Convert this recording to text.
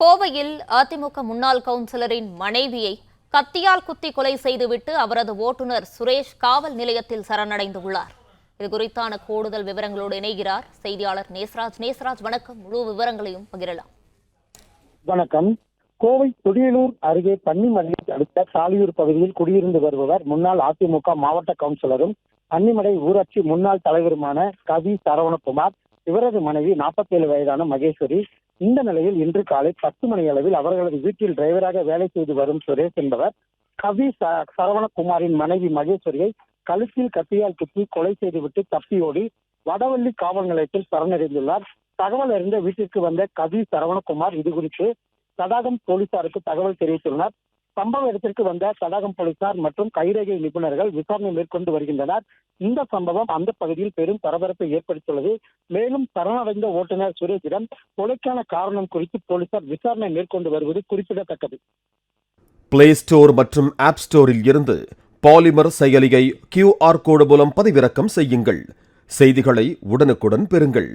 கோவையில் அதிமுக முன்னாள் கவுன்சிலரின் மனைவியை கத்தியால் குத்தி கொலை செய்துவிட்டு அவரது ஓட்டுநர் சுரேஷ் காவல் நிலையத்தில் சரணடைந்துள்ளார். இது குறித்தான கூடுதல் விவரங்களோடு இணைகிறார் செய்தியாளர் நேசராஜ். நேசராஜ் வணக்கம். முழு விவரங்களையும் பகிரலாம். வணக்கம். கோவை துடியலூர் அருகே பன்னிமலையை அடுத்த சாலியூர் பகுதியில் குடியிருந்து வருபவர் முன்னாள் அதிமுக மாவட்ட கவுன்சிலரும் பன்னிமலை ஊராட்சி முன்னாள் தலைவருமான கவி சரவணகுமார் இவரது மனைவி 47 வயதான மகேஸ்வரி இந்த நிலையில் இன்று காலை பத்து மணி அளவில் அவர்களது வீட்டில் டிரைவராக வேலை செய்து வரும் சுரேஷ் என்பவர் கவி ச- சரவணகுமாரின் மனைவி மகேஸ்வரியை கழுத்தில் கத்தியால் குத்தி கொலை செய்துவிட்டு தப்பியோடி வடவள்ளி காவல் நிலையத்தில் சரணடைந்துள்ளார். தகவல் அறிந்த வீட்டிற்கு வந்த கவி சரவணகுமார் இது குறித்து தடாகம் போலீசாருக்கு தகவல் தெரிவித்துள்ளனர் சம்பவ இடத்திற்கு வந்த தடாகம் போலீசார் மற்றும் கைரேகை நிபுணர்கள் விசாரணை மேற்கொண்டு வருகின்றனர். இந்த சம்பவம் அந்த பகுதியில் பெரும் பரபரப்பை ஏற்படுத்தியுள்ளது. மேலும் சரணடைந்த ஓட்டுநர் சுரேஷிடம் கொலைக்கான காரணம் குறித்து போலீசார் விசாரணை மேற்கொண்டு வருவது குறிப்பிடத்தக்கது. பிளே ஸ்டோர் மற்றும் ஆப் ஸ்டோரில் இருந்து பாலிமர் செயலியை கியூஆர் கோடு மூலம் பதிவிறக்கம் செய்யுங்கள். செய்திகளை உடனுக்குடன் பெறுங்கள்.